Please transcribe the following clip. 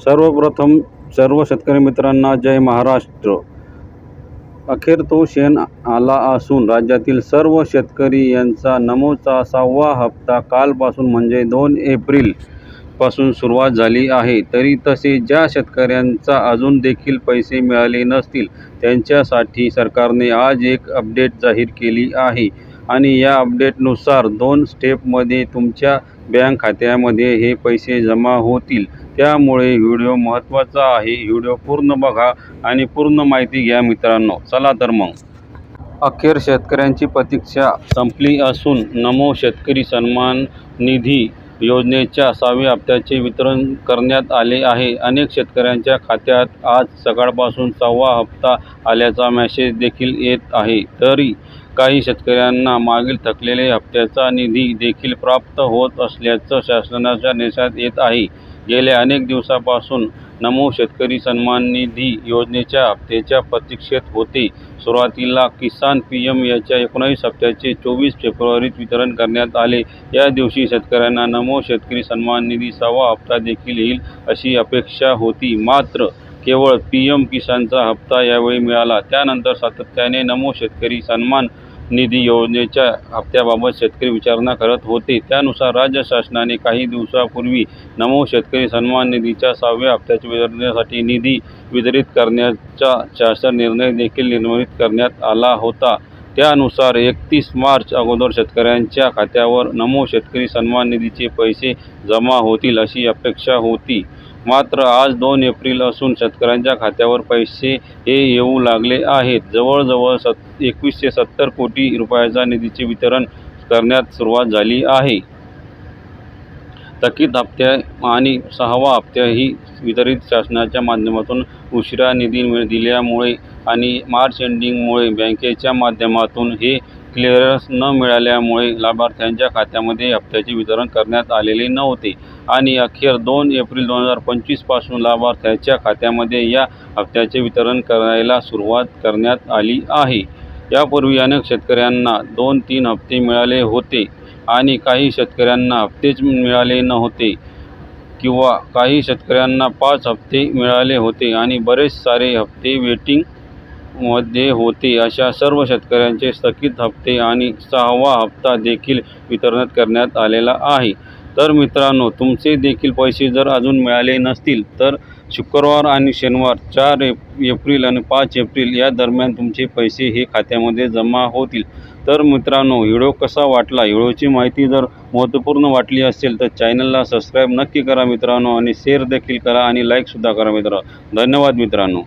सर्वप्रथम सर्व शेतकरी मित्रांना जय महाराष्ट्र. अखेर तो शेण आला असून राज्यातील सर्व शेतकरी यांचा नमोचा सहावा हप्ता कालपासून म्हणजे दोन एप्रिलपासून सुरुवात झाली आहे. तरी तसे ज्या शेतकऱ्यांचा अजून देखील पैसे मिळाले नसतील त्यांच्यासाठी सरकारने आज एक अपडेट जाहीर केली आहे. आणि या अपडेटनुसार दोन स्टेपमध्ये तुमच्या बँक खात्यामध्ये हे पैसे जमा होतील. त्यामुळे व्हिडिओ महत्त्वाचा आहे. व्हिडिओ पूर्ण बघा आणि पूर्ण माहिती घ्या मित्रांनो. चला तर मग. अखेर शेतकऱ्यांची प्रतीक्षा संपली असून नमो शेतकरी सन्मान निधी योजनेच्या सहाव्या हप्त्याचे वितरण करण्यात आले आहे. अनेक शेतकऱ्यांच्या खात्यात आज सकाळपासून सहावा हप्ता आल्याचा मेसेज देखील येत आहे. तरी काही शेतकऱ्यांना मागील थकलेल्या हप्त्याचा निधी देखील प्राप्त होत असल्याचं शासनाच्या देशात येत आहे. गेल्या अनेक दिवसापासून नमो शेतकरी सन्मान निधी योजनेच्या हप्त्याच्या प्रतीक्षेत होते. सुरुवातीला किसान पी एम याच्या एकोणावीस हप्त्याचे चोवीस फेब्रुवारीत वितरण करण्यात आले. या दिवशी शेतकऱ्यांना नमो शेतकरी सन्मान निधी सहावा हप्ता देखील येईल अशी अपेक्षा होती. मात्र केवळ पी एम किसानचा हप्ता यावेळी मिळाला. त्यानंतर सातत्याने नमो शेतकरी सन्मान निधी योजनेच्या हप्त्याबाबत शेतकरी विचारणा करत होते. त्यानुसार राज्य शासनाने काही दिवसापूर्वी नमो शेतकरी सन्मान निधीच्या सहाव्या हप्त्याच्या वितरणासाठी निधी वितरित करण्याचा शासन निर्णय देखील निर्मित करण्यात आला होता. त्यानुसार एकतीस मार्च अगोदर शेतकऱ्यांच्या खात्यावर नमो शेतकरी सन्मान निधीचे पैसे जमा होतील अशी अपेक्षा होती. मात्र आज दोन एप्रिल असून शेतकऱ्यांच्या खात्यावर पैसे हे येऊ लागले आहेत. जवळजवळ सत एकवीसशे सत्तर कोटी रुपयाचा निधीचे वितरण करण्यात सुरुवात झाली आहे. थकीत हप्त्या आणि सहावा हप्त्याही वितरित शासनाच्या माध्यमातून उशिरा निधी मिळ दिल्यामुळे आणि मार्च एंडिंगमुळे बँकेच्या माध्यमातून हे क्लिअरन्स न मिळाल्यामुळे लाभार्थ्यांच्या खात्यामध्ये हप्त्याचे वितरण करण्यात आलेले नव्हते. आणि अखेर दोन एप्रिल दोन हजार पंचवीसपासून लाभार्थ्यांच्या खात्यामध्ये या हप्त्याचे वितरण करायला सुरुवात करण्यात आली आहे. यापूर्वी अनेक शेतकऱ्यांना दोन तीन हप्ते मिळाले होते आणि काही शेतकऱ्यांना हप्तेच मिळाले नव्हते किंवा काही शेतकऱ्यांना पाच हप्ते मिळाले होते आणि बरेच सारे हप्ते मध्ये होते. अशा सर्व शेतकऱ्यांचे स्थगित हप्ते आणि सहावा हप्ता देखील वितरण करण्यात आलेला आहे. तर मित्रांनो तुमचे देखील पैसे जर अजून मिळाले नसतील तर शुक्रवार आणि शनिवार चार एप एप्रिल आणि पाच एप्रिल या दरम्यान तुमचे पैसे हे खात्यामध्ये जमा होतील. तर मित्रांनो व्हिडिओ कसा वाटला? व्हिडिओची माहिती जर महत्त्वपूर्ण वाटली असेल तर चॅनलला सबस्क्राईब नक्की करा मित्रांनो आणि शेअर देखील करा आणि लाईकसुद्धा करा मित्रांनो. धन्यवाद मित्रांनो.